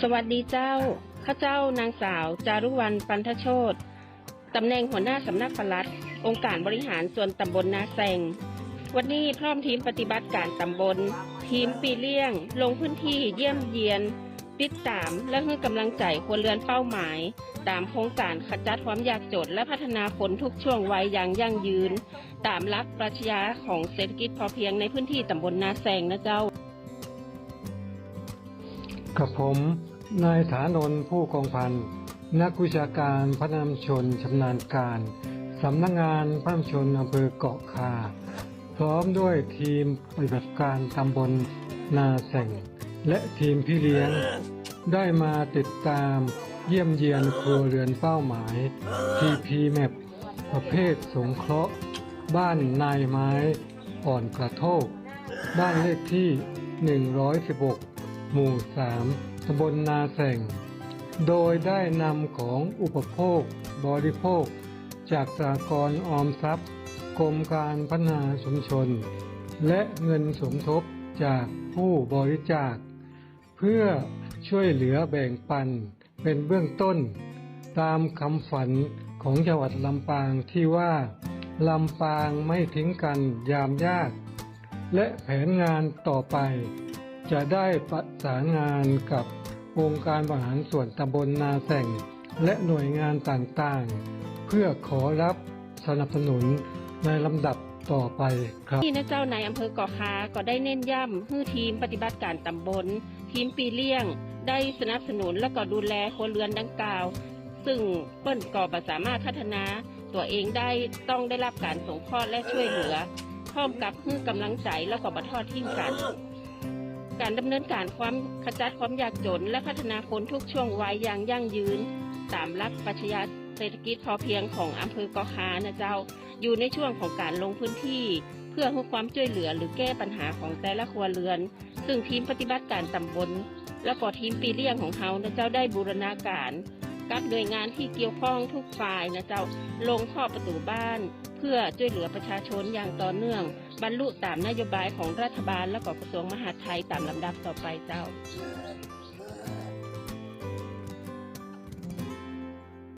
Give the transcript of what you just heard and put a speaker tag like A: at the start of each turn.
A: สวัสดีเจ้า ข้าเจ้านางสาว จารุวรรณปันทโชตตำแหน่งหัวหน้าสำนักปลัด องค์การบริหารส่วนตำบลนาแซง วันนี้พร้อมทีมปฏิบัติการตำบล ทีมปีเลี่ยง ลงพื้นที่เยี่ยมเยียน ติดตามและให้กำลังใจคนเรือนเป้าหมาย ตามโครงการขจัดความยากจนและพัฒนาคนทุกช่วงวัยอย่างยั่งยืน ตามหลักปรัชญาของเศรษฐกิจพอเพียงในพื้นที่ตำบลนาแซงนะเจ้า
B: กับผมนายฐานนท์ผู้กองพัน นักวิชาการพัฒนามชนชำนาญการสำนักงานพัฒนามชนอำเภอเกาะคา พร้อมด้วยทีมปฏิบัติการตำบลนาแสงและทีมพี่เลี้ยง ได้มาติดตามเยี่ยมเยียนครัวเรือนเป้าหมาย TP Map ประเภทสงเคราะห์ บ้านนายไม้อ่อนกระโทก บ้านเลขที่ 116 หมู่3ตำบลนาแสงโดยได้นำของอุปโภคบริโภค จากสากรออมทรัพย์กรมการพัฒนาชุมชน และเงินสมทบจากผู้บริจาค เพื่อช่วยเหลือแบ่งปันเป็นเบื้องต้น ตามคำฝันของจังหวัดลำปางที่ว่าลำปางไม่ทิ้งกันยามยาก และแผนงานต่อไป จะได้ประสานงานกับองค์การบริหารส่วนตำบลนาแสงและหน่วยงานต่างๆ เพื่อขอรับสนับสนุนในลำดับต่อไปครับ
A: ที่นะเจ้าในายอำเภอเกาะคาก็ได้เน้นย้ำให้ทีมปฏิบัติการตำบล ทีมปีเลี่ยง ได้สนับสนุนและก็ดูแลคนเรือนดังกล่าว ซึ่งเปิ้นก็บ่สามารถพัฒนา ตัวเองได้ต้องได้รับการสงเคราะห์และช่วยเหลือพร้อมกับให้กำลังใจแล้วก็บัทอดทิ้งกัน การดำเนินการความขจัดความยากจน และพัฒนาคนทุกช่วงวัยอย่างยั่งยืน ตามหลักปรัชญาเศรษฐกิจพอเพียงของอำเภอเกาะคานะเจ้า อยู่ในช่วงของการลงพื้นที่ เพื่อให้ความช่วยเหลือหรือแก้ปัญหาของแต่ละครัวเรือน ซึ่งทีมปฏิบัติการตำบล และก็ทีมปีเลี้ยงของเขานะเจ้าได้บูรณาการ กับหน่วยงานที่เกี่ยวข้องทุกฝ่ายนะเจ้าลงข้อประตูบ้าน เพื่อช่วยเหลือประชาชนอย่างต่อเนื่อง บรรลุตามนโยบายของรัฐบาลและก็กระทรวงมหาดไทยตามลำดับต่อไปเจ้า